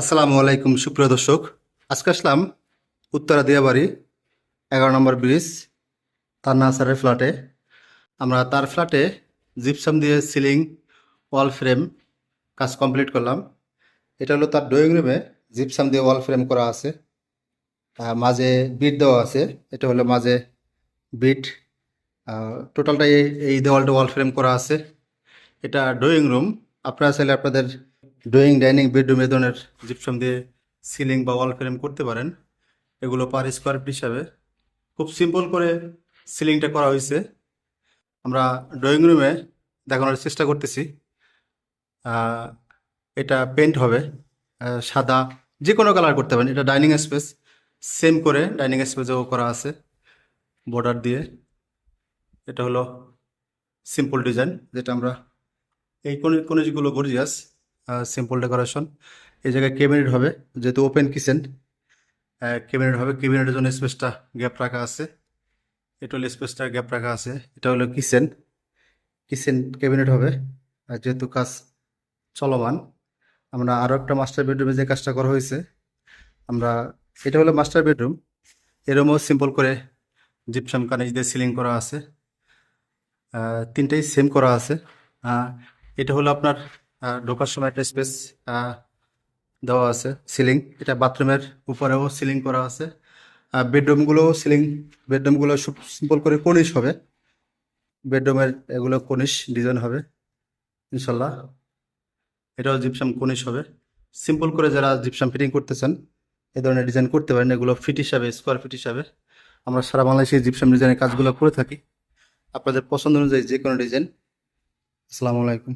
আসসালামু আলাইকুম, সুপ্রিয় দর্শক। আজকে আসলাম উত্তরা দিয়াবাড়ি, এগারো নম্বর ব্রিজ তার নাসারের ফ্ল্যাটে। আমরা তার ফ্ল্যাটে জিপসাম দিয়ে সিলিং, ওয়াল ফ্রেম কাজ কমপ্লিট করলাম। এটা হলো তার ড্রয়িং রুমে, জিপসাম দিয়ে ওয়াল ফ্রেম করা আছে। মাঝে বিট দেওয়া আছে। এটা হলো মাঝে বিট। টোটালটা এই এই দেওয়ালটা ওয়াল ফ্রেম করা আছে। এটা ড্রয়িং রুম। আপনারা চাইলে আপনাদের ড্রয়িং ডাইনিং বেডরুম এ ধরনের জিপসাম দিয়ে সিলিং বা ওয়াল ফ্রেম করতে পারেন। এগুলো পার স্কোয়ার ফিট হিসাবে। খুব সিম্পল করে সিলিংটা করা হয়েছে। আমরা ড্রয়িং রুমে দেখানোর চেষ্টা করতেছি। এটা পেন্ট হবে। সাদা যে কোনো কালার করতে পারেন। এটা ডাইনিং স্পেস সেম করে ডাইনিং স্পেসেও করা আছে বর্ডার দিয়ে। এটা হলো সিম্পল ডিজাইন যেটা আমরা এই কোন কনিজগুলো গর্জিয়াস সিম্পল ডেকোরেশন এই জায়গায় ক্যাবিনেট হবে, যেহেতু ওপেন কিচেন ক্যাবিনেট হবে। ক্যাবিনেটের জন্য স্পেসটা গ্যাপ রাখা আছে। এটা হলো স্পেসটা গ্যাপ রাখা আছে। এটা হলো কিচেন কিচেন ক্যাবিনেট হবে। আর যেহেতু কাজ চলমান, আমরা আরও একটা মাস্টার বেডরুমে যে কাজটা করা হয়েছে, আমরা, এটা হলো মাস্টার বেডরুম এরমও সিম্পল করে জিপসাম কানেজ দিয়ে সিলিং করা আছে। তিনটেই সেম করা আছে। এটা হলো আপনার ঢোকার সময় একটা স্পেস দেওয়া আছে সিলিং এটা বাথরুমের উপরেও সিলিং করা আছে। বেডরুমগুলো সিলিং বেডরুমগুলো খুব সিম্পল করে কনিশ হবে। বেডরুমের এগুলো কনিশ ডিজাইন হবে, ইনশাল্লাহ। এটাও জিপসাম কনিশ হবে। সিম্পল করে যারা জিপসাম ফিটিং করতেছেন, এ ধরনের ডিজাইন করতে পারেন। এগুলো ফিট হিসাবে স্কোয়ার ফিট হিসাবে। আমরা সারা বাংলাদেশে জিপসাম ডিজাইনের কাজগুলো করে থাকি। আপনাদের পছন্দ অনুযায়ী যে কোনো ডিজাইন আসসালামু আলাইকুম।